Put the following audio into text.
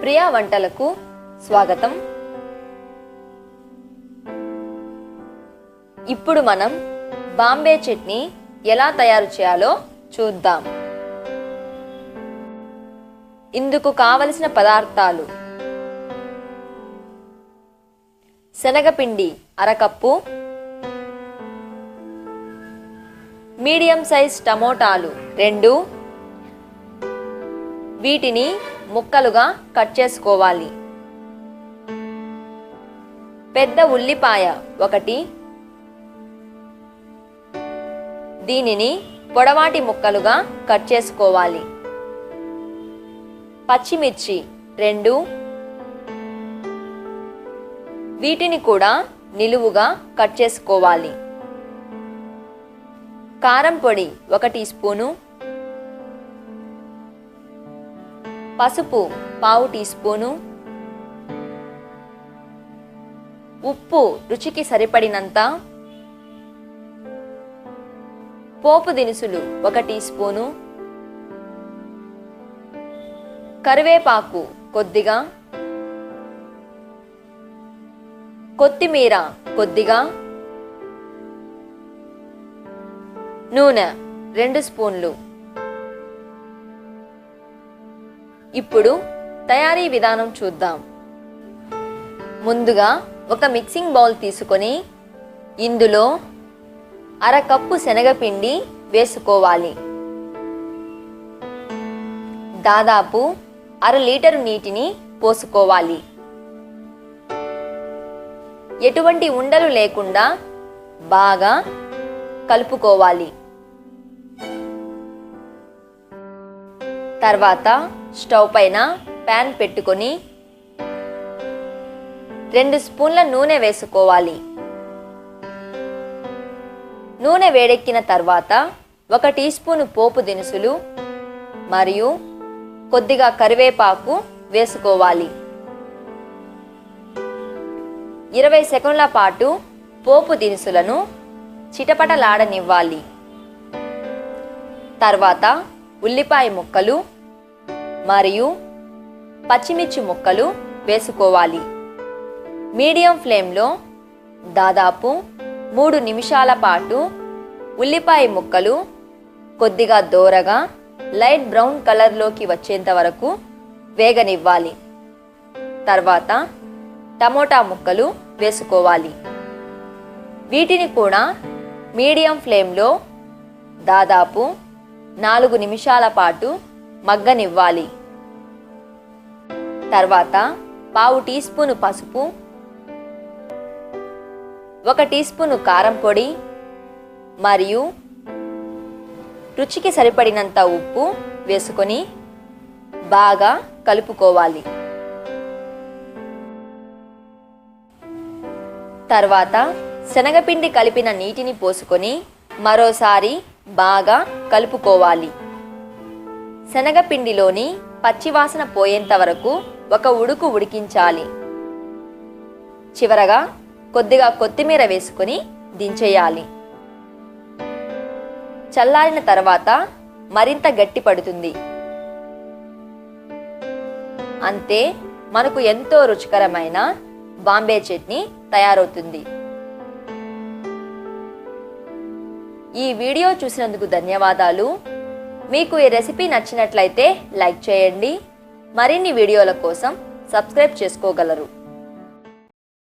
ప్రియా వంటలకు స్వాగతం. ఇప్పుడు మనం బాంబే చట్నీ ఎలా తయారు చేయాలో చూద్దాం. ఇందుకు కావలసిన పదార్థాలు. శనగపిండి అరకప్పు. మీడియం సైజ్ టమోటాలు రెండు. వీటిని ముక్కలుగా కట్ చేసుకోవాలి. పెద్ద ఉల్లిపాయ ఒకటి. దీనిని పొడవాటి ముక్కలుగా కట్ చేసుకోవాలి. పచ్చిమిర్చి రెండు. వీటిని కూడా నిలువుగా కట్ చేసుకోవాలి. కారం పొడి ఒక టీ స్పూను. పసుపు పావు టీ స్పూను. ఉప్పు రుచికి సరిపడినంత. పోపు దినుసులు ఒక టీ స్పూను. కరివేపాకు కొద్దిగా. కొత్తిమీర కొద్దిగా. నూనె రెండు స్పూన్లు. ఇప్పుడు తయారీ విధానం చూద్దాం. ముందుగా ఒక మిక్సింగ్ బౌల్ తీసుకొని ఇందులో అరకప్పు శనగపిండి వేసుకోవాలి. దాదాపు అర లీటరు నీటిని పోసుకోవాలి. ఎటువంటి ఉండలు లేకుండా బాగా కలుపుకోవాలి. తర్వాత స్టవ్ పైన ప్యాన్ పెట్టుకొని రెండు స్పూన్ల నూనె వేసుకోవాలి. నూనె వేడెక్కిన తర్వాత ఒక టీ స్పూను పోపు దినుసులు మరియు కొద్దిగా కరివేపాకు వేసుకోవాలి. ఇరవై సెకండ్ల పాటు పోపు దినుసులను చిటపటలాడనివ్వాలి. తర్వాత ఉల్లిపాయ ముక్కలు మరియు పచ్చిమిర్చి ముక్కలు వేసుకోవాలి. మీడియం ఫ్లేమ్లో దాదాపు మూడు నిమిషాల పాటు ఉల్లిపాయ ముక్కలు కొద్దిగా దోరగా లైట్ బ్రౌన్ కలర్లోకి వచ్చేంత వరకు వేగనివ్వాలి. తర్వాత టమోటా ముక్కలు వేసుకోవాలి. వీటిని కూడా మీడియం ఫ్లేమ్లో దాదాపు నాలుగు నిమిషాల పాటు మగ్గనివ్వాలి. తర్వాత పావు టీ స్పూను పసుపు ఒక టీ స్పూను కారం పొడి మరియు రుచికి సరిపడినంత ఉప్పు వేసుకొని బాగా కలుపుకోవాలి. తర్వాత శనగపిండి కలిపిన నీటిని పోసుకొని మరోసారి బాగా కలుపుకోవాలి. శనగపిండిలోని పచ్చివాసన పోయేంత వరకు ఒక ఉడుకు ఉడికించాలి. చివరగా కొద్దిగా కొత్తిమీర వేసుకొని దించేయాలి. చల్లారిన తర్వాత మరింత గట్టి పడుతుంది. అంతే మనకు ఎంతో రుచికరమైన బాంబే చట్నీ తయారవుతుంది. ఈ వీడియో చూసినందుకు ధన్యవాదాలు. మీకు ఈ రెసిపీ నచ్చినట్లయితే లైక్ చేయండి. మరిన్ని వీడియోల కోసం సబ్స్క్రైబ్ చేసుకోగలరు.